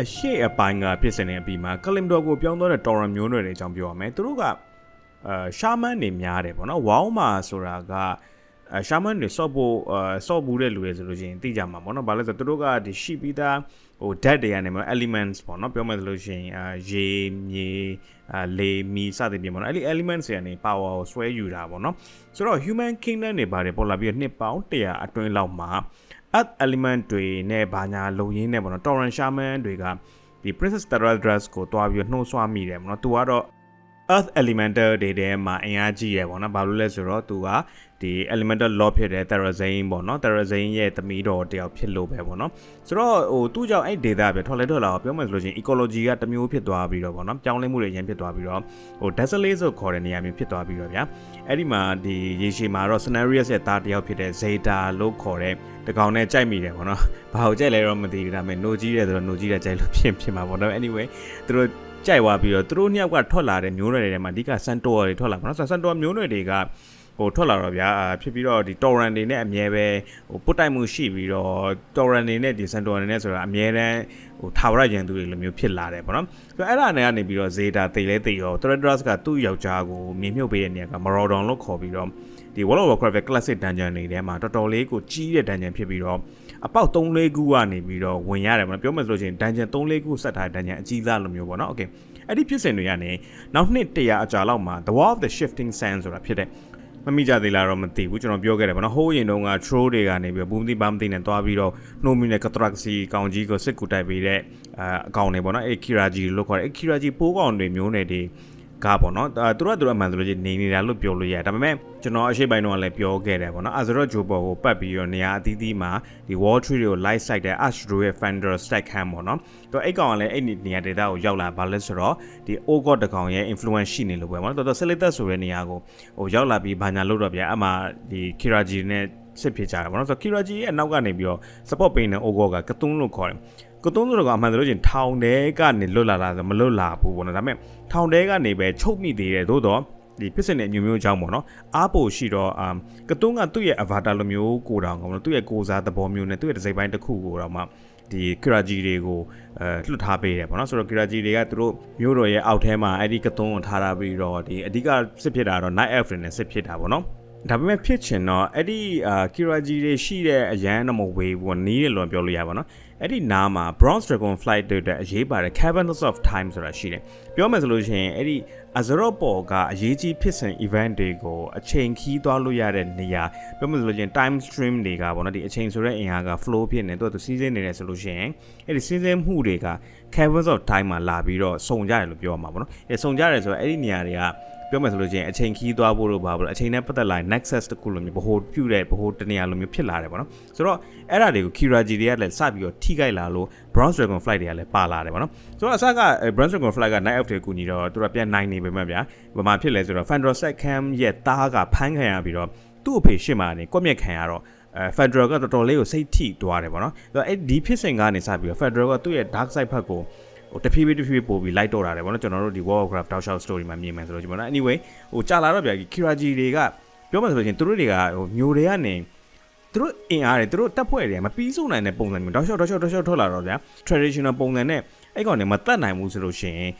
အရှိအပိုင်းကဖြစ်စဉ်နေအပြီးမှာကလင်ဒိုကိုပြောင်းသွားတဲ့တော်ရန်မျိုးနွယ်တွေအကြောင်းပြောရမယ်သူတို့ကအာရှာမန်နေများတယ်ပေါ့နော်ဝေါင်းမာဆိုတာကအဲရှာမန်တွေစော့ဖို့အာစော့ဘူးတဲ့လူတွေဆိုလို့ရှိရင်သိကြမှာပေါ့နော်ဘာလဲဆိုတော့သူတို့ကဒီရှိပြီးသားဟို dead တွေကနေမှာ elements ပေါ့နော်ပြောမယ်ဆိုလို့ရှိရင်အာရေမြေအာလေမီစသဖြင့်ပေါ့နော်အဲ့ဒီ elements တွေကနေ power ကိုဆွဲယူတာပေါ့နော်ဆိုတော့ human kingdom တွေပါတယ်ပေါ်လာပြီးတော့နှစ်ပေါင်း100အတွင်းလောက်မှာ earth element တွေနဲ့ဘာညာလုံရင်းနဲ့ပေါ့နော် torrent shaman တွေကဒီ princess Taradras ကိုတွားပြီးတော့နှိုးဆွမိတယ်ပေါ့နော်သူကတော့ earth elemental တွေထဲမှာအင်အားကြီးရယ်ပေါ့နော်ဘာလို့လဲဆိုတော့သူကဒီ elemental law ဖြစ်တဲ့ Terrazane ပေါ့နော် Terrazane ရဲ့သမီးတော်တယောက်ဖြစ်လို့ပဲပေါ့နော်ဆိုတော့ဟိုသူ့ကြောင့်အဲ့ data ပဲထွက်လဲထွက်လာတော့ပြောမယ်ဆိုလို့ရှိရင် ecology ကတစ်မျိုးဖြစ်သွားပြီးတော့ပေါ့နော်ပြောင်းလဲမှုတွေအရင်ဖြစ်သွားပြီးတော့ဟို desolate ဆိုခေါ်တဲ့နေရာမျိုးဖြစ်သွားပြီးတော့ဗျာအဲ့ဒီမှာဒီရေရှည်မှာတော့ scenarios ရဲ့သားတယောက်ဖြစ်တဲ့ Zeta လို့ခေါ်တဲ့တကောင်နဲ့ကြိုက်မိတယ်ပေါ့နော်ဘာကိုကြိုက်လဲတော့မသိဘူးဒါပေမဲ့ no ကြီးတယ်ဆိုတော့ no ကြီးတဲ့ကြိုက်လို့ဖြစ်ဖြစ်မှာပေါ့နော် anyway သူတို့ ကြိုက်သွားပြီးတော့သူတို့နှစ်ယောက်ကထွက်လာတဲ့မျိုးနွယ်တွေထဲမှာအဓိက Santor တွေထွက်လာပါတော့ Santor မျိုးနွယ်တွေကဟိုထွက်လာတော့ဗျာဖြစ်ပြီးတော့ဒီ torrent တွေနဲ့အမြဲပဲဟိုပုတ်တိုက်မှုရှိပြီးတော့ torrent တွေနဲ့ဒီ Santor တွေနဲ့ဆိုတာအမြဲတမ်းဟိုထာဝရရန်သူတွေလိုမျိုးဖြစ်လာတယ်ပေါ့နော်ဆိုတော့အဲ့ဒါနဲ့ကနေပြီးတော့ Zeta တိတ်လဲတိတ်ရော Threadrus ကသူ့ယောက်ျားကိုမြင်မြုပ်ပေးတဲ့နေရာက Marodon လို့ခေါ်ပြီးတော့ဒီ World of Warcraft ရဲ့ classic dungeon တွေထဲမှာတော်တော်လေးကိုကြီးတဲ့ dungeon ဖြစ်ပြီးတော့ အပေါက်3-4ခုကနေပြီးတော့ဝင်ရတယ်ပေါ့နော်ပြောမယ်ဆိုလို့ရှိရင် dungeon 3-4ခုဆက်ထားတဲ့ dungeon အကြီးစားလိုမျိုးပေါ့နော် okay အဲ့ဒီဖြစ်စဉ်တွေကနေနောက်နှစ်တရာအကြာလောက်မှာ The War of the Shifting Sands ဆိုတာဖြစ်တဲ့မမိကြသေးလားတော့မသိဘူးကျွန်တော်ပြောခဲ့တယ်ဗောနော်ဟိုးရင်တုန်းက troll တွေကနေပြီးဘူးမသိဘာမသိနဲ့တွားပြီးတော့နှိုးမိနဲ့ကတရက်စီကောင်ကြီးကိုစစ်ကူတိုက်ပေးတဲ့အအကောင်တွေဗောနော်အဲ Kiraji လို့ခေါ်တယ်အဲ Kiraji ပိုးကောင်တွေမျိုးနယ်တွေ ကပေါ့နော်အဲသူတို့ကသူတို့အမှန်ဆိုလို့ချင်းနေနေတာလို့ပြောလို့ရတယ်ဒါပေမဲ့ကျွန်တော်အရှိပိုင်းတော့လည်းပြောခဲ့တယ်ပေါ့နော်အဇရော့ဂျိုဘော်ကိုပတ်ပြီးတော့နေရာအသီးသီးမှာဒီ wall tree တွေကို light site တဲ့ Astro ရဲ့ Fender stack ham ပေါ့နော်သူအဲ့ကောင်ကလည်းအဲ့နေရာ data ကိုရောက်လာဘာလဲဆိုတော့ဒီ Ogot တကောင်ရဲ့ influence ရှိနေလို့ပဲပေါ့နော်တော်တော် Selected ဆိုတဲ့နေရာကိုဟိုရောက်လာပြီးဘာညာလို့တော့ဗျာအမှဒီ Kiraji နဲ့စစ်ဖြစ်ကြတာပေါ့နော်ဆိုတော့ Kiraji ရဲ့အနောက်ကနေပြီးတော့ support ပေးနေ Ogot ကကတုံးလို့ခေါ်တယ် ကတုံးဆိုတော့ကအမှန်ဆိုလို့ချင်းထောင်တဲကနေလွတ်လာတာဆိုမလွတ်လာဘူးပေါ့နော်ဒါပေမဲ့ထောင်တဲကနေပဲချုပ်မိသေးတယ်သို့တော့ဒီဖြစ်စဉ်တဲ့မျိုးမျိုးအကြောင်းပေါ့နော်အားပိုရှိတော့အမ်ကတုံးကသူ့ရဲ့ avatar လိုမျိုးကိုတောင်ကောသူ့ရဲ့ကိုစားသဘောမျိုးနဲ့သူ့ရဲ့ဒီဇိုင်းပိုင်းတစ်ခုကိုတော့မှဒီကရာဂျီတွေကိုအဲလွှတ်ထားပေးတယ်ပေါ့နော်ဆိုတော့ကရာဂျီတွေကသူတို့မျိုးတော်ရဲ့အောက်ထဲမှာအဲ့ဒီကတုံးကိုထားထားပြီးတော့ဒီအဓိကစစ်ဖြစ်တာတော့ night elf တွေနဲ့စစ်ဖြစ်တာပေါ့နော် ဒါပေမဲ့ဖြစ်ချင်တော့အဲ့ဒီအာကီရာဂျီတွေရှိတဲ့အရန်တော့မဝေဘူးနီးတယ်လို့ပြောလို့ရပါတော့အဲ့ဒီနားမှာ Bronze Dragon Flight တွေအတွက်အရေးပါတဲ့ Caverns of Time ဆိုတာရှိတယ်ပြောမယ်ဆိုလို့ရှိရင်အဲ့ဒီ Azeroth ပေါ်ကအရေးကြီးဖြစ်စဉ် event တွေကိုအချိန်ခီးသွားလို့ရတဲ့နေရာပြောမယ်ဆိုလို့ရှိရင် time stream တွေကပေါ့နော်ဒီအချိန်ဆိုတဲ့အင်အားက flow ဖြစ်နေတော့သူစီးစင်းနေတယ်ဆိုလို့ရှိရင်အဲ့ဒီစီးစင်းမှုတွေက Caverns of Time မှာလာပြီးတော့စုံကြတယ်လို့ပြောရမှာပေါ့နော်အဲစုံကြတယ်ဆိုတော့အဲ့ဒီနေရာတွေက ပြောမယ်ဆိုလို့ချင်းအချိန်ခီးသွားဖို့လို့ပါဘူးအချိန်နဲ့ပတ်သက်လာ nexus တခုလိုမျိုးဘ ਹੁ ပြုတ်တဲ့ဘ ਹੁ တနေရာလိုမျိုးဖြစ်လာတယ်ပေါ့နော်ဆိုတော့အဲ့ဒါတွေကို Kiraji တွေကလည်းစပြီးတော့ထိခိုက်လာလို့ Bronze Dragon Flight တွေကလည်းပါလာတယ်ပေါ့နော်ဆိုတော့အစက Bronze Dragon Flight က Night Elf တွေကူညီတော့သူကပြန်နိုင်နေပေမဲ့ဗျာဘာမှဖြစ်လဲဆိုတော့ Fandral Set Cam ရဲ့တားကဖမ်းခံရပြီးတော့သူ့အဖေရှစ်မှာနေကွက်မြက်ခံရတော့အဲ Federal ကတော်တော်လေးကိုစိတ်ထိသွားတယ်ပေါ့နော်ဆိုတော့အဲ့ဒီဖြစ်စဉ်ကနေစပြီးတော့ Federal ကသူ့ရဲ့ Dark Side ဘက်ကို ဟိုတဖြည်းဖြည်းတဖြည်းဖြည်းပို့ပြီးလိုက်တော့တာတယ်ဗောနော်ကျွန်တော်တို့ဒီ World of Warcraft Dark Shadow Story မှာမြင်မယ်ဆိုလို့ကျွန်တော် anyway ဟိုကြာလာတော့ဗျာ Kiraji တွေကပြောမှဆိုလို့ချင်းသူတို့တွေကဟိုမျိုးတွေကနေသူတို့အင်အားတွေသူတို့တက်ဖွဲ့တွေမပြီးစုံနိုင်တဲ့ပုံစံမျိုးတောက်လျှောက်တောက်လျှောက်တောက်လျှောက်ထွက်လာတော့ဗျာ traditional ပုံစံနဲ့အဲ့ကောင်တွေမတက်နိုင်ဘူးဆိုလို့ရှိရင်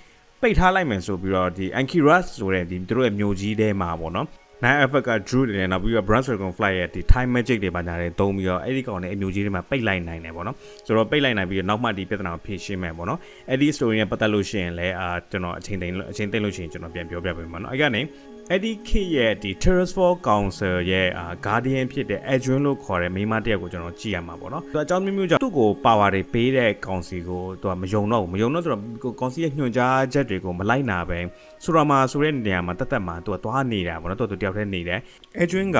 ပိတ်ထားလိုက်မယ်ဆိုပြီးတော့ဒီ Ankiras ဆိုတဲ့ဒီသူတို့ရဲ့မျိုးကြီးထဲမှာပေါ့နော် Nine Effect က Drew တွေနဲ့နောက်ပြီးတော့ Branch Dragon Fly ရဲ့ဒီ Time Magic တွေပါညာတွေသုံးပြီးတော့အဲ့ဒီကောင်နဲ့အမျိုးကြီးတွေမှာပိတ်လိုက်နိုင်တယ်ပေါ့နော်ဆိုတော့ပိတ်လိုက်နိုင်ပြီးတော့နောက်မှဒီပြဿနာကိုဖြေရှင်းမယ်ပေါ့နော်အဲ့ဒီ story နဲ့ပတ်သက်လို့ရှိရင်လည်းအာကျွန်တော်အချိန်သိမ်းအချိန်သိမ်းလို့ရှိရင်ကျွန်တော်ပြန်ပြောပြပေးမှာနော်အဲ့ကနေ အဲ့ဒီခေတ်ရဲ့ဒီ Terraform Council ရဲ့အာ Guardian ဖြစ်တဲ့ Edwin လို့ခေါ်တဲ့မိန်းမတစ်ယောက်ကိုကျွန်တော်ကြည့်ရမှာပေါ့နော်သူအကြောင်းမျိုးမျိုးကြောင့်သူ့ကို power တွေပေးတဲ့ကောင်စီကိုသူကမယုံတော့ဘူးမယုံတော့ဆိုတော့ကောင်စီရဲ့ညွှန်ကြားချက်တွေကိုမလိုက်နာပဲဆိုတော့မှဆိုတဲ့နေရာမှာတက်တက်မှာသူကသွားနေတာပေါ့နော်သူကသူတယောက်တည်းနေတယ် Edwin က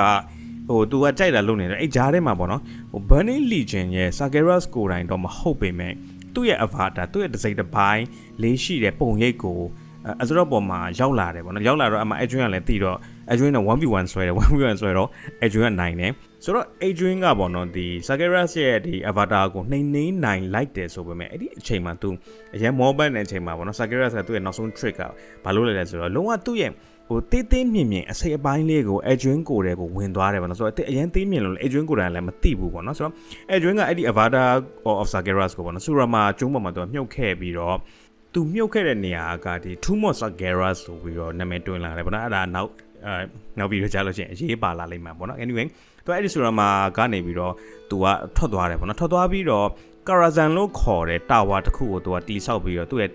ဟိုသူကကြိုက်တာလုပ်နေတယ်အဲ့ဂျားထဲမှာပေါ့နော်ဟို Burning Legion ရဲ့ Sageras ကိုယ်တိုင်တော့မဟုတ်ပေမဲ့သူ့ရဲ့ avatar သူ့ရဲ့တစ်စိတ်တစ်ပိုင်းလေးရှိတဲ့ပုံရိပ်ကို အစတော့ပေါ်မှာရောက်လာတယ်ပေါ့နော်ရောက်လာတော့အမ Adrian ကလည်းတီးတော့ Adrian က 1v1 ဆွဲတယ် 1v1 ဆွဲတော့ Adrian ကနိုင်တယ်ဆိုတော့ Adrian ကပေါ့နော်ဒီ Sageras ရဲ့ဒီ avatar ကိုနှိမ်နှင်းနိုင်လိုက်တယ်ဆိုပေမဲ့အဲ့ဒီအချိန်မှာ तू အရင် mobile နဲ့အချိန်မှာပေါ့နော် Sageras ကသူ့ရဲ့နောက်ဆုံး trick ကဘာလို့လဲလဲဆိုတော့လုံးဝသူ့ရဲ့ဟဟိုတေးသေးမြင်မြင်အစိပ်အပိုင်းလေးကိုအကျွင်းကိုတဲ့ကိုဝင်သွားတယ်ပေါ့နော်ဆိုတော့အရင်သေးမြင်လို့အကျွင်းကိုတယ်လည်းမသိဘူးပေါ့နော်ဆိုတော့အကျွင်းကအဲ့ဒီ Avatar of Sageras ကိုပေါ့နော်ဆူရမာကျုံးပေါ်မှာသူကမြုပ်ခဲ့ပြီးတော့ သူမြုပ်ခဲ့တဲ့နေရာကဒီ Tomb of Sageras ဆိုပြီးတော့နာမည်တွင်လာတယ်ပေါ့နော်အဲ့ဒါနောက်အဲနောက်ပြီးတော့ကြားလို့ရှိရင်အရေးပါလာလိမ့်မှာပေါ့နော် anyway သူအဲ့ဒီဆူရမာကနေပြီးတော့သူကထွက်သွားတယ်ပေါ့နော်ထွက်သွားပြီးတော့ Karazhan လို့ခေါ်တဲ့တာဝါတစ်ခုကိုသူကတီးဆောက်ပြီးတော့သူ့ရဲ့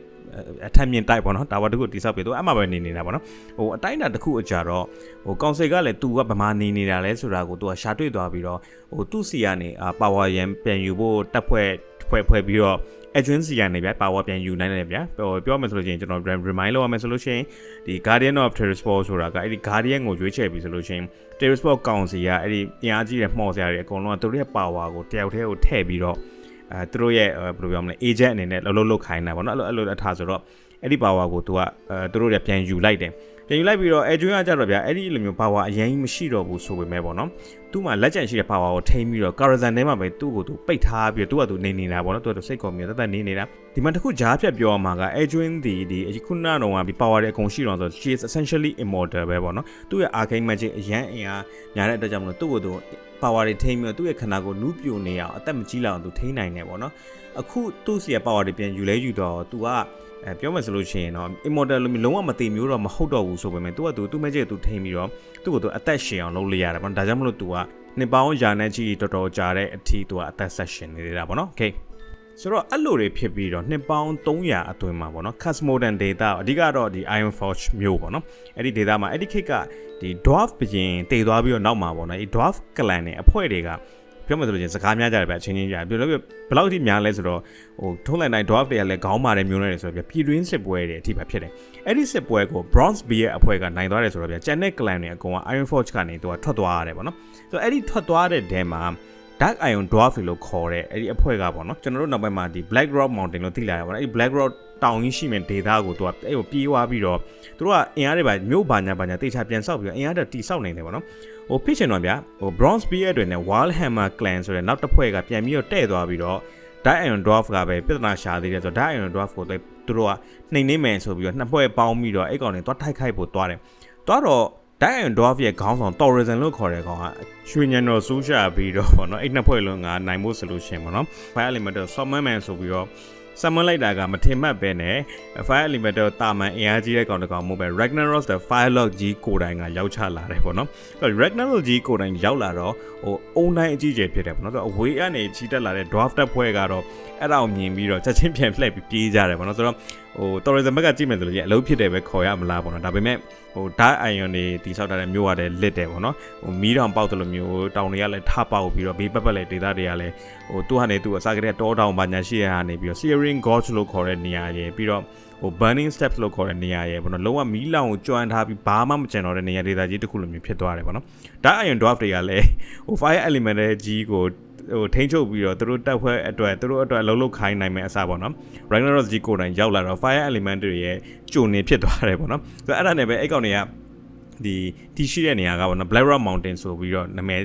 အထက်မြင်တိုက်ပေါ့နော်တာဝါတစ်ခုတိဆောက်ပြီးသူအမှပဲနေနေတာပေါ့နော်ဟိုအတိုင်းတာတစ်ခုအကြတော့ဟိုကောင်စိတ်ကလည်းသူကဗမာနေနေတာလဲဆိုတာကိုသူကရှာတွေ့သွားပြီးတော့ဟိုသူ့စီကနေပါဝါရန်ပြန်ယူဖို့တက်ဖွဲ့ဖွဲ့ဖွဲ့ပြီးတော့ အကျွင်းစီကနေဗျာပါဝါပြန်ယူနိုင်တယ်ဗျာဟိုပြောမယ်ဆိုလို့ရှိရင်ကျွန်တော် remind လုပ်ရမယ်ဆိုလို့ရှိရင်ဒီ Guardian of Terrorsport ဆိုတာကအဲ့ဒီ Guardian ကိုရွေးချယ်ပြီးဆိုလို့ရှိရင် Terrorsport ကောင်စီကအဲ့ဒီအင်အားကြီးတဲ့မှော်စရာတွေအကုန်လုံးကသူတို့ရဲ့ power ကိုတယောက်တည်းကိုထည့်ပြီးတော့အဲသူတို့ရဲ့ဘယ်လိုပြောမလဲ agent အနေနဲ့လှုပ်လှုပ်လှုပ်ခိုင်းတာပေါ့နော်အဲ့လိုအဲ့လိုအထားဆိုတော့အဲ့ဒီ power ကိုသူကအဲသူတို့တွေပြန်ယူလိုက်တယ် ပြန်ယူလိုက်ပြီးတော့အဲကျွန်းကကြတော့ဗျာအဲ့ဒီလိုမျိုး power အရင်မရှိတော့ဘူးဆိုပေမဲ့ပေါ့နော်သူ့မှာလက်ကျန်ရှိတဲ့ power ကိုထိန်းပြီးတော့ Karazhan ထဲမှာပဲသူ့ကိုသူပိတ်ထားပြီးတော့သူကသူနေနေတာပေါ့နော်သူကသူစိတ်ကော်မျိုးတသက်နေနေတာဒီမှာတခုကြားဖြတ်ပြောရမှာကအဲကျွန်းဒီဒီခုနကတော့ကဒီ power တွေအကုန်ရှိတော့ဆို she is essentially immortal ပဲပေါ့နော်သူ့ရဲ့ arcane magic အရန်အင်အားညာတဲ့အတွက်ကြောင့်မလို့သူ့ကိုသူ power တွေထိန်းပြီးတော့သူ့ရဲ့ခန္ဓာကိုယ်နူးပြိုနေအောင်အသက်မကြီးလောက်အောင်သူထိန်းနိုင်တယ်ပေါ့နော်အခုသူ့စီရဲ့ power တွေပြန်ယူလဲယူတော့သူက အဲပြောမှဆိုလို့ရှိရင်တော့ immortal လို့လုံးဝမသိမျိုးတော့မဟုတ်တော့ဘူးဆိုပေမဲ့သူကသူသူ့မဲ့ကျသူထိန်းပြီးတော့သူ့ကိုသူအသက်ရှင်အောင်လုပ်လိုက်ရတယ်ပေါ့ဒါကြောင့်မလို့သူကနှစ်ပေါင်းရာနဲ့ချီတော်တော်ကြာတဲ့အထိသူကအသက်ဆက်ရှင်နေတာပေါ့နော် okay ဆိုတော့အဲ့လိုတွေဖြစ်ပြီးတော့နှစ်ပေါင်း300အတွင်းမှာပေါ့နော် Cosmodan data အဓိကတော့ဒီ Iron Forge မျိုးပေါ့နော်အဲ့ဒီ data မှာအဲ့ဒီခေတ်ကဒီ dwarf ဘရင်တည်သွားပြီးတော့နောက်မှာပေါ့နော်ဒီ dwarf clan နဲ့အဖွဲ့တွေက ပြောမှဆိုလို့ချင်းစကားများကြတယ်ဗျအချင်းချင်းကြတယ်ဘယ်လိုဘယ်လောက်ထိများလဲဆိုတော့ဟိုထုံးလိုက်တိုင်း dwarf တွေကလည်းခေါင်းမာတဲ့မျိုးတွေဆိုတော့ဗျပြည်တွင်းစစ်ပွဲတွေအထိပဲဖြစ်တယ်အဲ့ဒီစစ်ပွဲကို bronze bear ရဲ့အဖွဲ့ကနိုင်သွားတယ်ဆိုတော့ဗျကျန်တဲ့ clan တွေအကုန်က iron forge ကနေသူကထွက်သွားရတယ်ပေါ့နော်ဆိုတော့အဲ့ဒီထွက်သွားတဲ့တဲမှာ Dark Iron Dwarf လို့ခေါ်တဲ့အဲ့ဒီအဖွဲ့ကပေါ့နော်ကျွန်တော်တို့နောက်ပိုင်းမှာဒီ Black Rock Mountain လို့သိလာရပါတော့အဲ့ဒီ Black Rock တောင်ကြီးရှိမဲ့ဒေသကိုသူကအဲ့ကိုပြေးသွားပြီးတော့သူတို့ကအင်အားတွေပါမြို့ဘာညာဘာညာတိတ်ချပြန်ဆောက်ပြီးတော့အင်အားတွေတိဆောက်နေတယ်ပေါ့နော် ဟိုဖြစ်ချင်တော့ဗျာဟို Bronze Spear တွေနဲ့ Wallhammer Clan ဆိုတဲ့နောက်တစ်ဖွဲ့ကပြန်ပြီးတော့တဲ့သွားပြီးတော့ Dark Iron Dwarf ကပဲပြဿနာရှာသေးတယ်ဆိုတော့ Dark Iron Dwarf ကိုသူတို့ကနှိမ်နှင်းမယ်ဆိုပြီးတော့နှစ်ဖွဲ့ပေါင်းပြီးတော့အဲ့ကောင်တွေသွားထိုက်ခိုက်ဖို့သွားတယ်သွားတော့ Diamond Dwarf ရဲ့ခေါင်းဆောင် Tourism လို့ခေါ်တဲ့ကောင်ကရွှေညံတော်စူးရှာပြီးတော့ဗောနော်အဲ့နှစ်ဖွဲ့လုံးကနိုင်ဖို့ဆိုလို့ရှင်ဗောနော် Fire Elemental Summon Man ဆိုပြီးတော့ summon လိုက်တာကမထင်မှတ်ပဲနဲ့ Fire Elemental တာမန်အင်အားကြီးတဲ့ကောင်တစ်ကောင်မဟုတ်ပဲ Ragnaros the Firelord ကြီးကိုယ်တိုင်ကရောက်ချလာတယ်ဗောနော်အဲ့ Ragnaros ကြီးကိုယ်တိုင်ရောက်လာတော့ဟိုအုံတိုင်းအကြီးကျယ်ဖြစ်တယ်ဗောနော်ဆိုတော့အဝေးကနေချီတက်လာတဲ့ Dwarf တပ်ဖွဲ့ကတော့အဲ့ဒါကိုမြင်ပြီးတော့ချက်ချင်းပြန်လှည့်ပြီးပြေးကြတယ်ဗောနော်ဆိုတော့ဟို tourism ဘက်ကကြည့်မယ်ဆိုလို့ရင်အလုပ်ဖြစ်တယ်ပဲခေါ်ရမလားဗောနော်ဒါပေမဲ့ ဟို dark iron တွေတိဆောက်ထားတဲ့မြို့ရတယ်လစ်တယ်ပေါ့နော်ဟိုမီးတောင်ပေါက်တယ်လို့မျိုးတောင်တွေကလည်းထပေါက်ပြီးတော့ဘေးပတ်ပတ်လည်းဒေသတွေကလည်းဟိုသူ့ဟာနေသူ့အစားကလေးတောတောင်ဘာညာရှိရဟာနေပြီးတော့ searing gorge လို့ခေါ်တဲ့နေရာရယ်ပြီးတော့ဟို burning steps လို့ခေါ်တဲ့နေရာရယ်ပေါ့နော်လုံးဝမီးလောင်ကိုကျွမ်းထားပြီးဘာမှမကျန်တော့တဲ့နေရာဒေသကြီးတစ်ခုလိုမျိုးဖြစ်သွားတယ်ပေါ့နော် dark iron dwarf တွေကလည်းဟို fire element ရဲ့ကြီးကို ဟိုထိန်းချုပ်ပြီးတော့သူတို့တက်ဖွဲ့အတွက်သူတို့အတွက်လှုပ်လှုပ်ခိုင်းနိုင်မယ်အစားပေါ့နော် Ragnarok ကြီးကိုယ်တိုင်ရောက်လာတော့ fire element တွေရဲ့ကြုံနေဖြစ်သွားတယ်ပေါ့နော်ဆိုတော့အဲ့ဒါနဲ့ပဲအဲ့ကောင်တွေကဒီတီရှိတဲ့နေရာကပေါ့နော် Black Rock Mountain ဆိုပြီးတော့နာမည်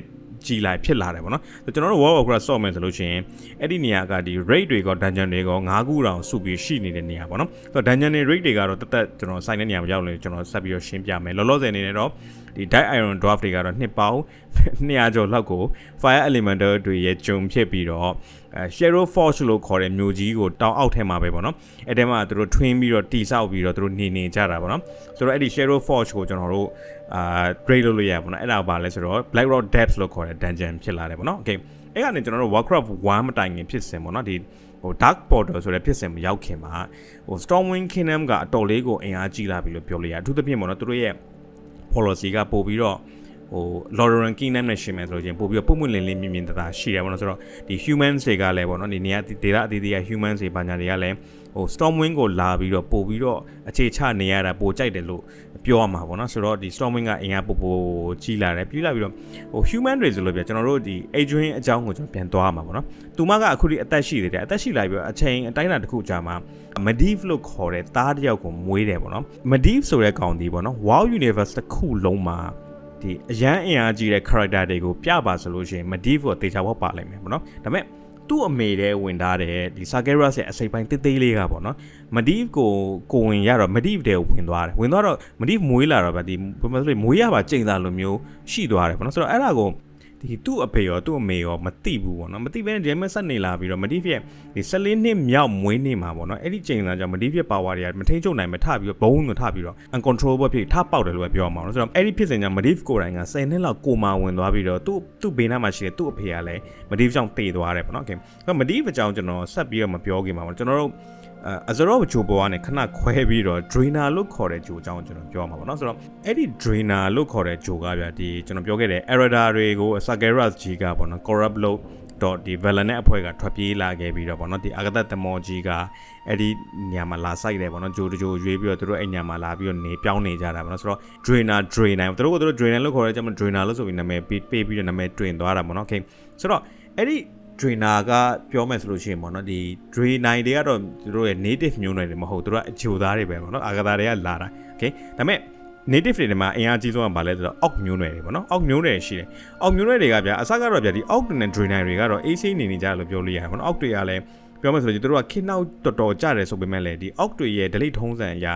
ကြီးလာဖြစ်လာတယ်ပေါ့နော်ဆိုကျွန်တော်တို့ World of Warcraft ဆော့မယ်ဆိုလို့ရှိရင်အဲ့ဒီနေရာကဒီ raid တွေကော dungeon တွေကော၅ခုတောင်စုပြီးရှိနေတဲ့နေရာပေါ့နော်ဆိုတော့ dungeon တွေ raid တွေကတော့တသက်ကျွန်တော်စိုက်တဲ့နေရာမှာရောက်နေကျွန်တော်ဆက်ပြီးတော့ရှင်းပြမယ်လောလောဆယ်အနေနဲ့တော့ ဒီ Dark Iron Dwarf တွေကတော့နှစ်ပေါင်း200ကျော်လောက်ကို Fire Elemental တွေရဲ့ဂျုံဖြစ်ပြီးတော့အဲ Shadow Forge လို့ခေါ်တဲ့မြို့ကြီးကိုတောင်အောက်ထဲမှာပဲပေါ့နော်အဲ့ထဲမှာသူတို့ twin ပြီးတော့တိဆောက်ပြီးတော့သူတို့နေနေကြတာပေါ့နော်ဆိုတော့အဲ့ဒီ Shadow Forge ကိုကျွန်တော်တို့အာ grade လုပ်လို့ရပါပေါ့နော်အဲ့ဒါပါလဲဆိုတော့ Black Rock Depths လို့ခေါ်တဲ့ dungeon ဖြစ်လာတယ်ပေါ့နော် okay အဲ့ကနေကျွန်တော်တို့ Warcraft 1မတိုင်ခင်ဖြစ်စင်ပေါ့နော်ဒီဟို Dark Portal ဆိုတဲ့ဖြစ်စဉ်မရောက်ခင်မှာဟို Stormwind Kingdom ကအတော်လေးကိုအင်အားကြီးလာပြီလို့ပြောလို့ရအထူးသဖြင့်ပေါ့နော်သူတို့ရဲ့ policy ကပို့ပြီးတော့ ဟို Lauren Kingdom နဲ့ရှင်မယ်ဆိုလို့ချင်းပို့ပြီးတော့ပုံမှန်လင်းလင်းမြင်မြင်တသာရှိတယ်ပေါ့နော်ဆိုတော့ဒီ humans တွေကလည်းပေါ့နော်ဒီနေရာဒေတာအသေးသေးက humans တွေဘာညာတွေကလည်းဟို Stormwind ကိုလာပြီးတော့ပို့ပြီးတော့အခြေချနေရတာပိုကြိုက်တယ်လို့ပြောရမှာပေါ့နော်ဆိုတော့ဒီ Stormwind ကအင်အားပို့ပို့ကြီးလာတယ်ပြီးလာပြီးတော့ဟို human တွေဆိုလို့ပြကျွန်တော်တို့ဒီ Adrian အကြောင်းကိုကျွန်တော်ပြန်သွားမှာပေါ့နော်သူမကအခုဒီအသက်ရှိသေးတယ်အသက်ရှိလာပြီးတော့အချိန်အတိုင်းအတာတစ်ခုကြာမှာ Medivh လို့ခေါ်တဲ့သားတစ်ယောက်ကိုမွေးတယ်ပေါ့နော် Medivh ဆိုတဲ့ကောင်ဒီပေါ့နော် WoW Universe တစ်ခုလုံးမှာ ဒီအရန်အင်အားကြီးတဲ့ character တွေကိုပြပါဆိုလို့ရှိရင် Medivh ကိုတေချာဘောပါလိမ့်မယ်ပေါ့နော်ဒါပေမဲ့သူသူ့အမေတဲ့ဝင်ထားတဲ့ဒီ Sageras ရဲ့အစိပ်ပိုင်းတိတ်သေးလေးကပေါ့နော် Medivh ကိုကိုဝင်ရတော့ Medivh တဲ့ဝင်သွားတယ်ဝင်သွားတော့ Medivh မွေးလာတော့ဗျဒီဘယ်မှာဆိုမွေးရပါကြိမ်သာလိုမျိုးရှိသွားတယ်ပေါ့နော်ဆိုတော့အဲ့ဒါကို ဒီသူ့အဖေရောသူ့အမေရောမသိဘူးပေါ့နော်မသိဘဲနဲ့ဒီမဲ့ဆက်နေလာပြီးတော့ Medivh ရဲ့ဒီ14နှစ်မြောက်မွေးနေ့မှာပေါ့နော်အဲ့ဒီကြိမ်သာကြောင့် Medivh ရဲ့ power တွေကမထိန်ချုပ်နိုင်မထပြီးတော့ဘုံကိုထပြီးတော့ uncontrollable ဖြစ်ထပေါက်တယ်လို့ပဲပြောအောင်ပါနော်ဆိုတော့အဲ့ဒီဖြစ်စဉ်ကြောင့် Medivh ကိုယ်တိုင်က10နှစ်လောက်ကိုမာဝင်သွားပြီးတော့သူ့သူ့ဘေးနားမှာရှိတဲ့သူ့အဖေကလည်း Medivh ကြောင့်တေသွားတယ်ပေါ့နော် okay အဲ့ Medivh အကြောင်းကျွန်တော်ဆက်ပြီးတော့မပြောခင်ပါဘူးကျွန်တော်တို့ အဇရော့ဂျိုဘွားနဲ့ခဏခွဲပြီးတော့ drainer လို့ခေါ်တဲ့ဂျိုအကြောင်းကျွန်တော်ပြောမှာပေါ့နော်ဆိုတော့အဲ့ဒီ drainer လို့ခေါ်တဲ့ဂျိုကဗျာဒီကျွန်တော်ပြောခဲ့တဲ့ error တွေကို Sakaras ကြီးကပေါ့နော် corrupt လို့တော့ဒီ Valnet အဖွဲ့ကထွက်ပြေးလာခဲ့ပြီးတော့ဗောနော်ဒီအာဂတ်တမောကြီးကအဲ့ဒီညမှာလာဆိုင်တယ်ဗောနော်ဂျိုဂျိုရွေးပြီးတော့သူတို့အဲ့ညမှာလာပြီးတော့နေပြောင်းနေကြတာဗောနော်ဆိုတော့ Drainer Drainer သူတို့ကသူတို့ Drainer လို့ခေါ်ရဲကြမှာ Drainer လို့ဆိုပြီးနာမည်ပေးပြီးတော့နာမည်တွင်သွားတာဗောနော် okay ဆိုတော့အဲ့ဒီ trainer ကပြောမယ်ဆိုလို့ရှိရင်ပေါ့နော်ဒီ trainer တွေကတော့သူတို့ရဲ့ native မျိုးနွယ်တွေမဟုတ်သူတို့ကအဂျိုသားတွေပဲပေါ့နော်အာဂသာတွေကလာတာ okay ဒါပေမဲ့ native တွေမှာအင်အားကြီးဆုံးကဘာလဲဆိုတော့ ox မျိုးနွယ်တွေပေါ့နော် ox မျိုးနွယ်ရှိတယ် ox မျိုးနွယ်တွေကဗျာအစကတော့ဗျာဒီ ox နဲ့ trainer တွေကတော့ AC နေနေကြလို့ပြောလို့ရတယ်ပေါ့နော် ox တွေကလည်းပြောမယ်ဆိုလို့သူတို့ကခင်းနောက်တော်တော်ကြတယ်ဆိုပေမဲ့လည်းဒီ ox တွေရဲ့ delete ထုံးစံအရ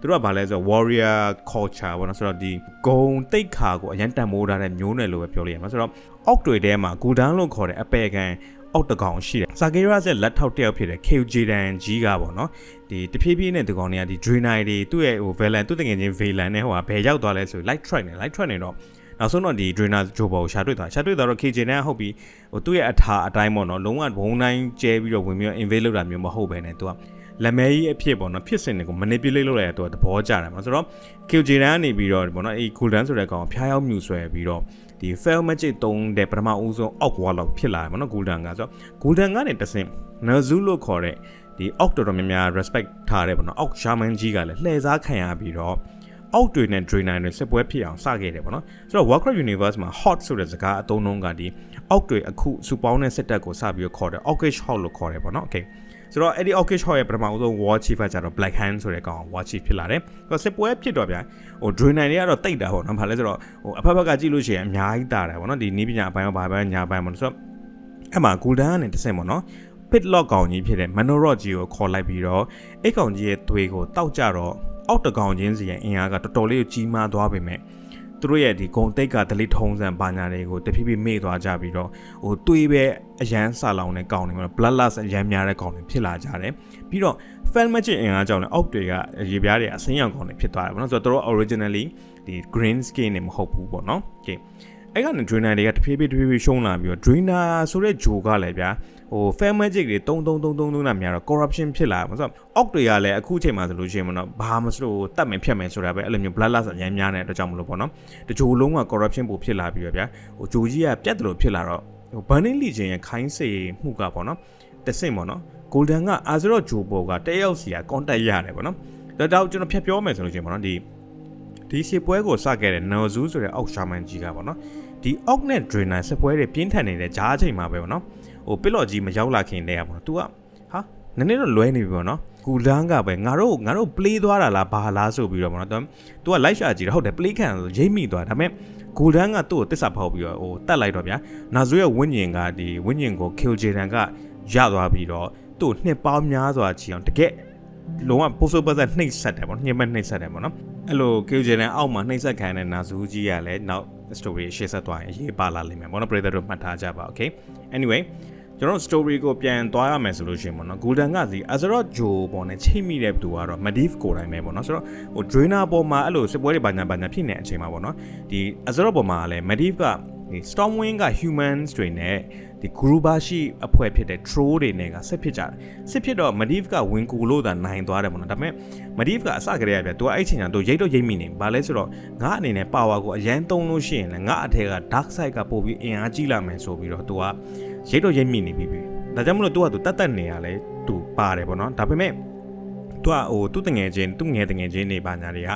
သူတို့ကဘာလဲဆိုတော့ warrior culture ပေါ့နော်ဆိုတော့ဒီဂုံတိတ်ခါကိုအရင်တန်မိုးထားတဲ့မျိုးနွယ်လို့ပဲပြောလို့ရမှာဆိုတော့ ox တွေထဲမှာ golden လို့ခေါ်တဲ့အပေကန်အောက်တကောင်ရှိတယ်။စာကေရာရဲ့လက်ထောက်တယောက်ဖြစ်တဲ့ KJ တန်ကြီးကပေါ့နော်။ဒီတဖြည်းဖြည်းနဲ့ဒီကောင်တွေကဒီ Draenei တွေသူ့ရဲ့ဟို Valen သူ့တကယ်ချင်း Valen နဲ့ဟိုကဘယ်ရောက်သွားလဲဆို light track နဲ့ light track နဲ့တော့နောက်ဆုံးတော့ဒီ Draenei ဂျိုဘောကိုရှာတွေ့သွားရှာတွေ့သွားတော့ KJ နဲ့ဟုတ်ပြီးဟိုသူ့ရဲ့အထာအတိုင်းပေါ့နော်လုံးဝဘုံတိုင်းကျဲပြီးတော့ဝင်ပြီးတော့ invade လုပ်တာမျိုးမဟုတ်ဘဲနဲ့သူက လက်မဲကြီးအဖြစ်ပေါ့နော်ဖြစ်စဉ်တွေကို manipulate လုပ်လိုက်ရတော့သဘောကျတယ်ပေါ့ဆိုတော့ KJ တန်းကနေပြီးတော့ပေါ့နော်အေး cooldown ဆိုတဲ့ကောင်ဖျားရောက်မြူဆွဲပြီးတော့ဒီ fail magic သုံးတဲ့ပထမဦးဆုံးအောက်ဝါလောက်ဖြစ်လာတယ်ပေါ့နော် golden ကဆိုတော့ golden ကနေတဆင့် nazu လို့ခေါ်တဲ့ဒီအောက်တော်တော်များများ respect ထားတယ်ပေါ့နော်အောက် shaman ကြီးကလည်းလှည့်စားခံရပြီးတော့အောက်တွေနဲ့ drainer တွေစစ်ပွဲဖြစ်အောင်စခဲ့တယ်ပေါ့နော်ဆိုတော့ Warcraft Universe မှာ hot ဆိုတဲ့စကားအသုံးနှုန်းကဒီအောက်တွေအခုစူပေါင်းတဲ့စစ်တပ်ကိုစပြီးတော့ခေါ်တယ် Orcish hot လို့ခေါ်တယ်ပေါ့နော် okay ဆိုတော့အဲ့ဒီ Orcish hot ရဲ့ပထမဦးဆုံး war chief ကကြတော့ Black Hand ဆိုတဲ့ကောင် war chief ဖြစ်လာတယ်ဆိုတော့စစ်ပွဲဖြစ်တော့ဗျာဟို drainer တွေကတော့တိတ်တာပေါ့နော်ဘာလဲဆိုတော့ဟိုအဖက်ဖက်ကကြည့်လို့ရှိရင်အများကြီးတာတယ်ပေါ့နော်ဒီနီးပညာအပိုင်းရောဘာပိုင်းညာပိုင်းပေါ့နော်ဆိုတော့အဲ့မှာ Golden နဲ့တစ်ဆင့်ပေါ့နော် pit lock ကောင်ကြီးဖြစ်တဲ့ Manorot ကြီးကိုခေါ်လိုက်ပြီးတော့အဲ့ကောင်ကြီးရဲ့သွေးကိုတောက်ကြတော့အောက်တကောင်ချင်းစီရဲ့အင်အားကတော်တော်လေးကိုကြီးမားသွားပေမဲ့ သူတို့ရဲ့ဒီဂုံတိတ်ကဒလိထုံးစံပါညာတွေကိုတဖြည်းဖြည်းမေ့သွားကြပြီးတော့ဟိုတွေးပဲအရန်ဆာလောင်တဲ့ကောင်တွေမျိုး blood loss အရန်များတဲ့ကောင်တွေဖြစ်လာကြတယ်ပြီးတော့ fan magic အင်အားကြောင့်လည်းအောက်တွေကရေပြားတွေအဆင်းရောင်ကောင်တွေဖြစ်သွားတယ်ပေါ့နော်ဆိုတော့သူတို့ originally ဒီ green skin တွေမဟုတ်ဘူးပေါ့နော် okay အဲ့ကနေ drainer တွေကတဖြည်းဖြည်းတဖြည်းဖြည်းရှုံးလာပြီးတော့ drainer ဆိုတဲ့ဂျိုကလည်းဗျာ ဟို fan magic တွေတုံတုံတုံတုံတုံတာများတော့ corruption ဖြစ်လာမှာဆိုတော့ ox တွေကလည်းအခုချိန်မှာဆိုလို့ရှိရင်မနော်ဘာမှမဆိုတတ်မယ်ဖြတ်မယ်ဆိုတာပဲအဲ့လိုမျိုး blood loss အများများနေတဲ့အတွက်ကြောင့်မလို့ပေါ့နော်တဂျိုလုံးက corruption ပိုဖြစ်လာပြီးတော့ဗျာဟိုဂျိုကြီးကပြတ်တယ်လို့ဖြစ်လာတော့ဟို burning legion ရဲ့ခိုင်းစေမှုကပေါ့နော်တဆင့်ပေါ့နော် golden က azero ဂျိုဘောကတယောက်စီက contact ရတယ်ပေါ့နော်ဒါတော့ကျွန်တော်ဖြတ်ပြောမယ်ဆိုလို့ရှိရင်ပေါ့နော်ဒီဒီစီပွဲကိုစခဲ့တဲ့ Nozu ဆိုတဲ့အောက်ရှာမန်ကြီးကပေါ့နော်ဒီ Ock နဲ့ Drainer စစ်ပွဲတွေပြင်းထန်နေတဲ့ဂျားချိန်မှာပဲပေါ့နော် ဟိုပစ်လော့ကြီးမရောက်လာခင်တည်းကပေါ့နော် तू ကဟာနည်းနည်းတော့လွဲနေပြီပေါ့နော်ကူလန်းကပဲငါတို့ငါတို့ play သွားတာလားဘာလားဆိုပြီးတော့ပေါ့နော် तू က live ရှာကြည့်တော့ဟုတ်တယ် play ခံဆိုရိမ့်မိသွားဒါပေမဲ့ဂိုလန်ကသူ့ကိုတစ္ဆာဖောက်ပြီးတော့ဟိုတတ်လိုက်တော့ဗျာနာဇိုရဲ့ဝိညာဉ်ကဒီဝိညာဉ်ကို kill jaden ကရသွားပြီးတော့သူ့နှစ်ပေါင်းများစွာချီအောင်တကယ်လုံးဝပို့ဆိုပတ်သက်နှိပ်ဆက်တယ်ပေါ့ညှက်မဲ့နှိပ်ဆက်တယ်ပေါ့နော်အဲ့လို kill jaden အောက်မှာနှိပ်ဆက်ခံတဲ့နာဇူကြီးကလည်းနောက် story ရှေ့ဆက်သွားရင်ရေးပါလာလိမ့်မယ်ပေါ့နော်ပရိသတ်တို့မှတ်ထားကြပါ okay anyway ကျွန်တော် story ကိုပြန်သွားရမယ်ဆိုလို့ရှိရင်ပေါ့နော် Golden ကစီ Azeroth Joe ပေါ်နဲ့ချိန်မိတဲ့သူကတော့ Medivh ကိုယ်တိုင်ပဲပေါ့နော်ဆိုတော့ဟို Drainer ပေါ်မှာအဲ့လိုစစ်ပွဲတွေဘာညာဘာညာဖြစ်နေတဲ့အချိန်မှာပေါ့နော်ဒီ Azeroth ပေါ်မှာလည်း Medivh ကဒီ Stormwind က humans တွေနဲ့ဒီ Guruba ရှိအဖွဲ့ဖြစ်တဲ့ troll တွေနဲ့ကစစ်ဖြစ်ကြတယ်စစ်ဖြစ်တော့ Medivh ကဝင်ကူလို့သာနိုင်သွားတယ်ပေါ့နော်ဒါပေမဲ့ Medivh ကအစကတည်းကပြသူကအဲ့ချိန်ကသူရိတ်တော့ရိတ်မိနေဘာလဲဆိုတော့ငါအနေနဲ့ power ကိုအရန်သုံးလို့ရှိရင်လည်းငါအထက်က dark side ကပို့ပြီးအင်အားကြီးလာမယ်ဆိုပြီးတော့သူက ရိတ်တော့ရိတ်မိနေပြီပြီဒါကြောင့်မလို့သူကသူတတ်တတ်နေရလဲသူပါတယ်ပေါ့နော်ဒါပေမဲ့သူကဟိုသူ့တငယ်ချင်းသူ့ငယ်တငယ်ချင်းနေပါညာတွေက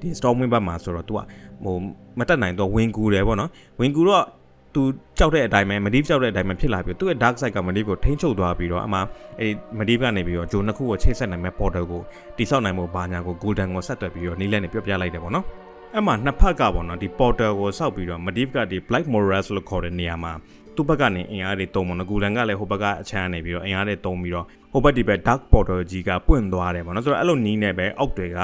ဒီ stormwind ဘက်မှာဆိုတော့သူကဟိုမတက်နိုင်တော့ဝင်ကူတယ်ပေါ့နော်ဝင်ကူတော့သူကြောက်တဲ့အတိုင်းပဲမဒီဖ်ကြောက်တဲ့အတိုင်းပဲဖြစ်လာပြီးသူ့ရဲ့ dark side ကမဒီဖ်ကိုထိန်းချုပ်သွားပြီးတော့အမှအဲမဒီဖ်ကနေပြီးတော့ဂျိုနှစ်ခုကိုချိတ်ဆက်နိုင်မဲ့ portal ကိုတိဆောက်နိုင်ဖို့ဘာညာကို golden ကိုဆက်သွယ်ပြီးတော့နီးလက်နဲ့ပြောပြလိုက်တယ်ပေါ့နော်အဲ့မှာနှစ်ဖက်ကပေါ့နော်ဒီ portal ကိုစောက်ပြီးတော့ Medivh ကဒီ Black Morass လို့ခေါ်တဲ့နေရာမှာ သူ့ဘက်ကနေအင်အားတွေတုံးပေါ့နော်ဂူလန်ကလည်းဟိုဘက်ကအချမ်းနေပြီးတော့အင်အားတွေတုံးပြီးတော့ဟိုဘက်ဒီဘက် dark portal ကြီးကပွင့်သွားတယ်ပေါ့နော်ဆိုတော့အဲ့လိုနီးနေပဲအောက်တွေက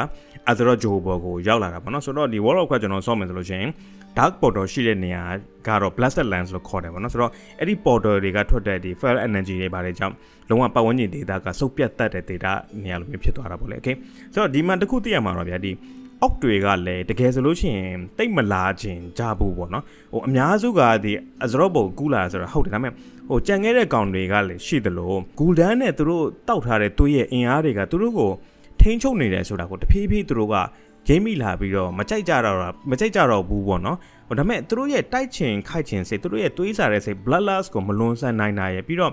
Azeroth Johor ကိုရောက်လာတာပေါ့နော်ဆိုတော့ဒီ World of Warcraft ကျွန်တော်ဆော့မယ်ဆိုလို့ရှိရင် dark portal ရှိတဲ့နေရာကတော့ blasted lands လို့ခေါ်တယ်ပေါ့နော်ဆိုတော့အဲ့ဒီ portal တွေကထွက်တဲ့ဒီ fire energy တွေပါတယ်ကြောင့်လုံးဝပတ်ဝန်းကျင် data ကစုပ်ပြတ်တတ်တဲ့ data နေရာလိုမျိုးဖြစ်သွားတာပေါ့လေ okay ဆိုတော့ဒီမှာတစ်ခုသိရမှာတော့ဗျာဒီ အောက်တွေကလည်းတကယ်ဆိုလို့ရှိရင်တိတ်မလာခြင်းကြဘူးပေါ့နော်ဟိုအများစုကဒီအစရော့ဘုံကူလာဆိုတော့ဟုတ်တယ်ဒါပေမဲ့ဟိုကြံခဲ့တဲ့ကောင်တွေကလည်းရှိသလိုဂူဒန်းနဲ့သူတို့တောက်ထားတဲ့သူ့ရဲ့အင်အားတွေကသူတို့ကိုထိန်းချုပ်နေတယ်ဆိုတာကိုတဖြည်းဖြည်းသူတို့ကဂိမ်းမိလာပြီးတော့မကြိုက်ကြတော့မကြိုက်ကြတော့ဘူးပေါ့နော်ဟိုဒါပေမဲ့သူတို့ရဲ့တိုက်ချင်ခိုက်ချင်စိတ်သူတို့ရဲ့တွေးစားတဲ့စိတ် bloodlust ကိုမလွန်ဆန်နိုင်တာရဲ့ပြီးတော့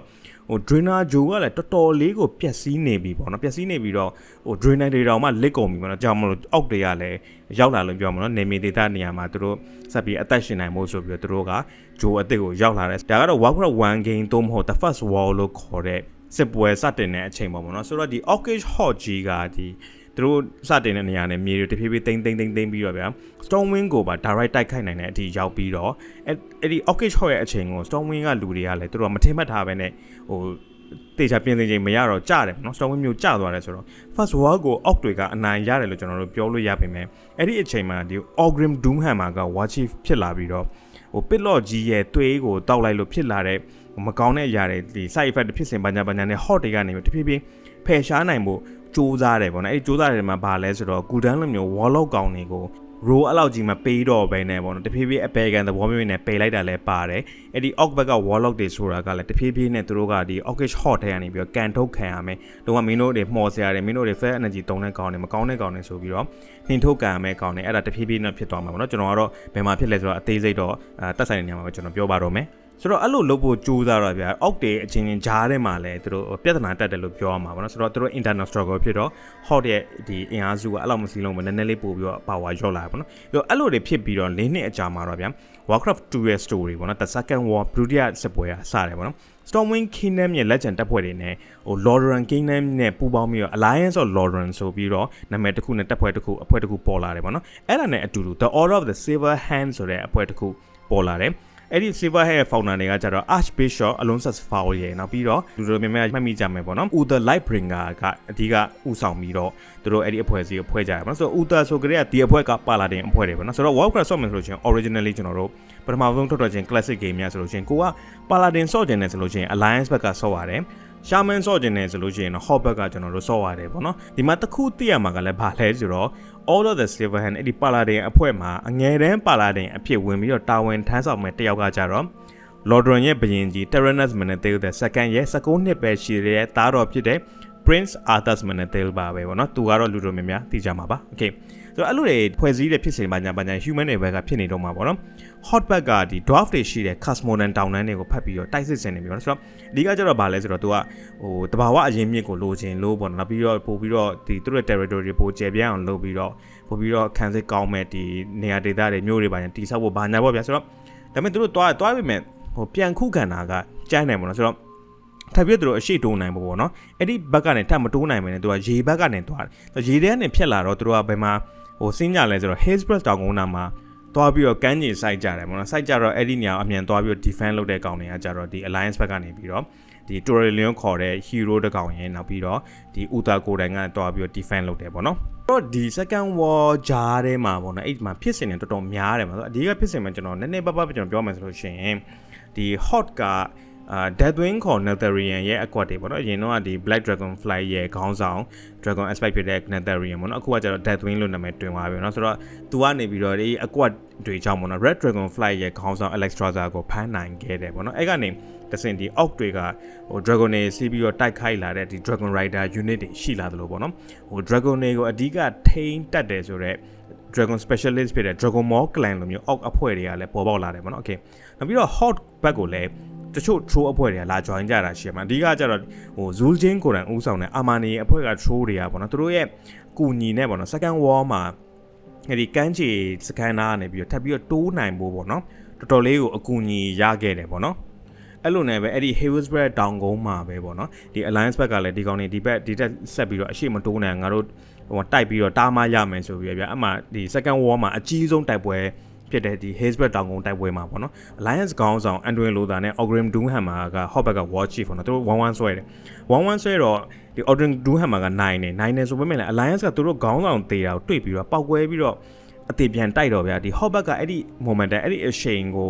ဟို drainer ဂျိုကလည်းတော်တော်လေးကိုပျက်စီးနေပြီပေါ့နော်ပျက်စီးနေပြီးတော့ဟို drainer တွေတောင်မှလစ်ကုန်ပြီပေါ့နော်ကြောင့်မလို့အောက်တွေကလည်းရောက်လာလို့ပြောမှာနော်နေမီဒေတာနေရာမှာသူတို့ဆက်ပြီးအသက်ရှင်နိုင်မို့ဆိုပြီးတော့သူတို့ကဂျိုအစ်စ်ကိုရောက်လာတယ်ဒါကတော့ Warcraft 1 game သို့မဟုတ် the first war လို့ခေါ်တဲ့စစ်ပွဲစတင်တဲ့အချိန်ပေါ့နော်ဆိုတော့ဒီ Orcish Hot ကြီးကဒီ သူတို့စတင်တဲ့နေရာနဲ့မြေတွေတဖြည်းဖြည်းတိမ့်တိမ့်တိမ့်တိမ့်ပြီးတော့ဗျာ Stormwind ကိုပါ direct တိုက်ခိုက်နိုင်တဲ့အထိရောက်ပြီးတော့အဲ့အဲ့ဒီ Orcish Hot ရဲ့အချိန်ကို Stormwind ကလူတွေကလည်းသူတို့ကမထင်မှတ်ထားပဲနဲ့ဟိုတေချာပြင်ဆင်ချိန်မရတော့ကြတယ်ပေါ့နော် Stormwind မျိုးကြသွားတယ်ဆိုတော့ First War ကိုအောက်တွေကအနိုင်ရတယ်လို့ကျွန်တော်တို့ပြောလို့ရပါမယ်အဲ့ဒီအချိန်မှာဒီ Ogrim Doomhammer က War Chief ဖြစ်လာပြီးတော့ဟို Pitlord ကြီးရဲ့သွေးကိုတောက်လိုက်လို့ဖြစ်လာတဲ့မကောင်းတဲ့အရာတွေဒီ side effect ဖြစ်စဉ်ပညာပညာနဲ့ hot တွေကနေတဖြည်းဖြည်းဖယ်ရှားနိုင်ဖို့ စူးစမ်းတယ်ပေါ့နော်အဲ့ဒီစူးစမ်းတယ်မှာဘာလဲဆိုတော့ဂူဒန်းလိုမျိုး warlock ကောင်တွေကို row အဲ့လောက်ကြီးမပေးတော့ဘဲနဲ့ပေါ့နော်တဖြည်းဖြည်းအပေကန်သဘောမျိုးနဲ့ပယ်လိုက်တာလည်းပါတယ်အဲ့ဒီ ock ဘက်က warlock တွေဆိုတာကလည်းတဖြည်းဖြည်းနဲ့သူတို့ကဒီ ockish hot ထဲကနေပြီးတော့ကန်ထုတ်ခံရမယ်တော့မင်းတို့တွေမှော်စရာတွေမင်းတို့တွေ fair energy တုံးတဲ့ကောင်တွေမကောင်းတဲ့ကောင်တွေဆိုပြီးတော့နှင်ထုတ်ကန်ရမယ်ကောင်တွေအဲ့ဒါတဖြည်းဖြည်းနဲ့ဖြစ်သွားမှာပေါ့နော်ကျွန်တော်ကတော့ဘယ်မှာဖြစ်လဲဆိုတော့အသေးစိတ်တော့တက်ဆိုင်တဲ့နေရာမှာပဲကျွန်တော်ပြောပါတော့မယ် ဆိုတော့အဲ့လိုလုပ်ဖို့ကြိုးစားတော့ဗျာအောက်တေအချင်းချင်းဂျားထဲမှာလည်းသူတို့ပြဿနာတက်တယ်လို့ပြောရမှာပေါ့နော်ဆိုတော့သူတို့ internal struggle ဖြစ်တော့ hot ရဲ့ဒီအင်အားစုကအဲ့လောက်မစီးလုံးပဲနည်းနည်းလေးပို့ပြီးတော့ power ရော့လာပေါ့နော်ပြီးတော့အဲ့လိုတွေဖြစ်ပြီးတော့၄နှစ်အကြာမှာတော့ဗျာ Warcraft 2ရဲ့ story ပေါ့နော် The Second War ဒုတိယစစ်ပွဲကစတယ်ပေါ့နော် Stormwind Kingdom ရဲ့ legend တပ်ဖွဲ့တွေနဲ့ဟို Lordaeron Kingdom နဲ့ပူးပေါင်းပြီးတော့ Alliance of Lordaeron ဆိုပြီးတော့နာမည်တစ်ခုနဲ့တပ်ဖွဲ့တစ်ခုအဖွဲ့တစ်ခုပေါ်လာတယ်ပေါ့နော်အဲ့ဒါနဲ့အတူတူ The Order of the Silver Hand ဆိုတဲ့အဖွဲ့တစ်ခုပေါ်လာတယ် အဲ့ဒီ Silver Hair Founder တွေကကြတော့ Archbishop Alonso Fowl ရဲ့နောက်ပြီးတော့လူတို့များများမှတ်မိကြမယ်ပေါ့နော် Uther Lightbringer ကအဓိကဥဆောင်ပြီးတော့သူတို့အဲ့ဒီအဖွဲ့အစည်းကိုဖွဲ့ကြရပါတော့ဆိုတော့ Uther ဆိုကြတဲ့ဒီအဖွဲ့ကပါလာတဲ့အဖွဲ့တွေပေါ့နော်ဆိုတော့ Warcraft ဆော့မယ်ဆိုလို့ချင်း originally ကျွန်တော်တို့ပထမဆုံးထွက်ထွက်ချင်း classic game များဆိုလို့ချင်းကိုက Paladin ဆော့ကျင်နေဆိုလို့ချင်း Alliance ဘက်ကဆော့ရတယ်ရှာမန်ဆော့ကျင်နေဆိုလို့ရှိရင်တော့ hot ဘက်ကကျွန်တော်တို့ဆော့ရတယ်ပေါ့နော်ဒီမှာတစ်ခုသိရမှာကလည်းဘာလဲဆိုတော့ all of the silver hand အဲ့ဒီပါလာဒင်အဖွဲ့မှာအငယ်တန်းပါလာဒင်အဖြစ်ဝင်ပြီးတော့တာဝန်ထမ်းဆောင်မဲ့တယောက်ကကြတော့ Lordron ရဲ့ဘရင်ကြီး Tyrannus Manethil တဲ့ second ရဲ့19နှစ်ပဲရှိတဲ့သားတော်ဖြစ်တဲ့ Prince Arthas Manethil ပါပဲပေါ့နော်သူကတော့လူတို့များများသိကြမှာပါ okay ဆိုတော့အဲ့လိုတွေဖွဲ့စည်းတဲ့ဖြစ်စဉ်ပါညာပါညာ human တွေဘက်ကဖြစ်နေတော့မှာပေါ့နော် hot back ကဒီ dwarf တွေရှိတဲ့ Cosmodan တောင်တန်းတွေကိုဖတ်ပြီးတော့တိုက်စစ်ဆင်နေပြီပေါ့နော်ဆိုတော့အဓိကကျတော့ဗာလဲဆိုတော့ तू ကဟိုတဘာဝအရင်မြင့်ကိုလိုချင်လို့ပေါ့နော်နောက်ပြီးတော့ပို့ပြီးတော့ဒီသူတို့ territory တွေပိုကျယ်ပြန့်အောင်လုပ်ပြီးတော့ပို့ပြီးတော့ခံစစ်ကောင်းမဲ့ဒီနေရာဒေသတွေမြို့တွေပါညာတိဆောက်ဖို့ဘာညာပေါ့ဗျာဆိုတော့ဒါပေမဲ့သူတို့တွားတွားပြီမဲ့ဟိုပြန်ခုခံတာကကျန်းတယ်ပေါ့နော်ဆိုတော့ထပ်ပြသူတို့အရှိတိုးနိုင်ဖို့ပေါ့နော်အဲ့ဒီဘက်ကနေထပ်မတိုးနိုင်မယ်နဲ့သူကရေဘက်ကနေတွားတယ်ရေထဲကနေဖြတ်လာတော့သူတို့ကဘယ်မှာဟိုစင်းကြလဲဆိုတော့ Hillsborough တောင်ကုန်းနာမှာ သွားပြီးတော့ကမ်းခြေစိုက်ကြတယ်ပေါ့နော်စိုက်ကြတော့အဲ့ဒီနေရာအမြန်သွားပြီးတော့ defend လုပ်တဲ့ကောင်တွေကကြတော့ဒီ alliance ဘက်ကနေပြီးတော့ဒီ Torilion ခေါ်တဲ့ hero တကောင်ရယ်နောက်ပြီးတော့ဒီ Uta ကိုတိုင်ကတွားပြီးတော့ defend လုပ်တယ်ပေါ့နော်တော့ဒီ second war ဂျားထဲမှာပေါ့နော်အဲ့ဒီမှာဖြစ်စဉ်တွေတော်တော်များတယ်မှာဆိုအဓိကဖြစ်စဉ်မှာကျွန်တော်နည်းနည်းပပကျွန်တော်ပြောမယ်ဆိုလို့ရှိရင်ဒီ hot က အာ Deathwing ခေါ် Netherian ရဲ့အကွက်တွေပေါ့နော်အရင်တော့ဒီ Black Dragonfly ရဲ့ခေါင်းဆောင် Dragon Aspect ဖြစ်တဲ့ Netherian ပေါ့နော်အခုကကျတော့ Deathwing လို့နာမည်တွင်သွားပြီနော်ဆိုတော့သူကနေပြီးတော့ဒီအကွက်တွေကြောင့်ပေါ့နော် Red Dragonfly ရဲ့ခေါင်းဆောင် Alexstrasza ကိုဖမ်းနိုင်ခဲ့တယ်ပေါ့နော်အဲ့ကနေတစင်ဒီ Orc တွေကဟို Dragon တွေစီးပြီးတော့တိုက်ခိုက်လာတဲ့ဒီ Dragon Rider unit တွေရှိလာသလိုပေါ့နော်ဟို Dragon တွေကိုအဓိကထိန်းတက်တယ်ဆိုတော့ Dragon Specialist ဖြစ်တဲ့ Dragon Maw Clan လိုမျိုး Orc အဖွဲ့တွေကလည်းပေါ်ပေါက်လာတယ်ပေါ့နော် Okay နောက်ပြီးတော့ Horde ဘက်ကိုလည်း တချို့ troll အဖွဲ့တွေကလာ join ကြတာရှိမှာအဓိကကျတော့ဟို Zul Jin ကိုယ်တိုင်ဦးဆောင်တဲ့အာမာနီအဖွဲ့က troll တွေကပေါ့နော်သူတို့ရဲ့ကူညီနဲ့ပေါ့နော် second war မှာအဲဒီကန်းချီစကန်နာကနေပြီးတော့ထပ်ပြီးတော့တိုးနိုင်ဖို့ပေါ့နော်တော်တော်လေးကိုအကူအညီရခဲ့တယ်ပေါ့နော်အဲ့လိုနဲ့ပဲအဲ့ဒီ Hillsborough တောင်ကုန်းမှာပဲပေါ့နော်ဒီ Alliance ဘက်ကလည်းဒီကောင်နေဒီဘက်ဒီတက်ဆက်ပြီးတော့အရှိမတိုးနိုင်ငါတို့ဟိုတိုက်ပြီးတော့တားမရမယ်ဆိုပြီးပြအမှဒီ second war မှာအကြီးဆုံးတိုက်ပွဲ ဖြစ်တဲ့ဒီ Hazeback တောင်ကုန်းတိုက်ပွဲမှာပေါ့နော် Alliance ခေါင်းဆောင် Anduin Lothar နဲ့ Ogrim Doomhammer က Hotback က War Chief ပေါ့နော်သူတို့1-1ဆွဲတယ်1-1ဆွဲတော့ဒီ Ogrim Doomhammer က9နေ9နေဆိုပေမဲ့လည်း Alliance ကသူတို့ခေါင်းဆောင်တေတာကိုတွေ့ပြီးတော့ပောက်ကွဲပြီးတော့အသေးပြန်တိုက်တော့ဗျာဒီ Hotback ကအဲ့ဒီ moment အဲ့ဒီအချိန်ကို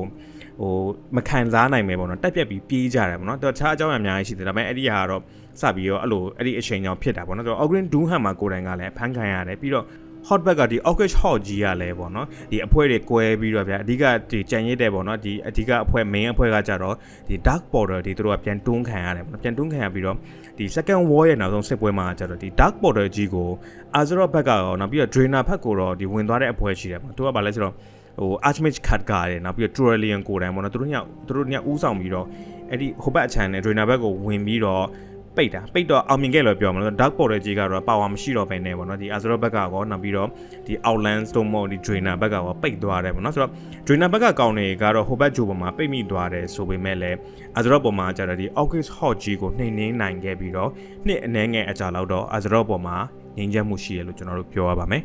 ဟိုမခံစားနိုင်မယ်ပေါ့နော်တက်ပြက်ပြီးပြေးကြတယ်ပေါ့နော်တခြားအကြောင်းအများကြီးရှိတယ်ဒါပေမဲ့အဲ့ဒီဟာကတော့စပြီးတော့အဲ့လိုအဲ့ဒီအချိန်ကြောင့်ဖြစ်တာပေါ့နော်ဆိုတော့ Ogrim Doomhammer ကိုယ်တိုင်ကလည်းဖမ်းခံရတယ်ပြီးတော့ hotback ကဒီ August hot ကြီးရလဲပေါ့နော်ဒီအဖွဲတွေကွဲပြီးတော့ဗျာအဓိကဒီကြံရစ်တဲ့ပေါ့နော်ဒီအဓိကအဖွဲ main အဖွဲကကြတော့ဒီ dark border ဒီတို့ကပြန်တွန်းခံရတယ်ပေါ့နော်ပြန်တွန်းခံရပြီးတော့ဒီ second war ရဲ့နောက်ဆုံးစစ်ပွဲမှာကြတော့ဒီ dark border ကြီးကို Azeroth ဘက်ကရောနောက်ပြီးတော့ Draenor ဘက်ကိုတော့ဒီဝင်သွားတဲ့အဖွဲရှိတယ်ပေါ့သူကဘာလဲဆိုတော့ဟို Archmage Khadgar တယ်နောက်ပြီးတော့ Turelian ကိုယ်တိုင်ပေါ့နော်သူတို့ညသူတို့ညဥဆောင်ပြီးတော့အဲ့ဒီဟိုဘက်အချမ်းနဲ့ Draenor ဘက်ကိုဝင်ပြီးတော့ ပိတ်တာပိတ်တော့အောင်မြင်ခဲ့လို့ပြောမှာလို့ Dark Portal ကြီးကတော့ပါဝါမရှိတော့ဘဲနဲ့ပေါ့နော်ဒီ Azeroth ဘက်ကကောနောက်ပြီးတော့ဒီ Outlands တို့မို့ဒီ Draenor ဘက်ကကောပိတ်သွားတယ်ပေါ့နော်ဆိုတော့ Draenor ဘက်ကကောင်းနေကတော့ဟိုဘက်ဂျိုပေါ်မှာပိတ်မိသွားတယ်ဆိုပေမဲ့လည်း Azeroth ပေါ်မှာကျတော့ဒီ August Hot ကြီးကိုနှိမ်နှင်းနိုင်ခဲ့ပြီးတော့နှစ်အနည်းငယ်အကြာလောက်တော့ Azeroth ပေါ်မှာငြိမ်းချမ်းမှုရှိရလို့ကျွန်တော်တို့ပြောရပါမယ်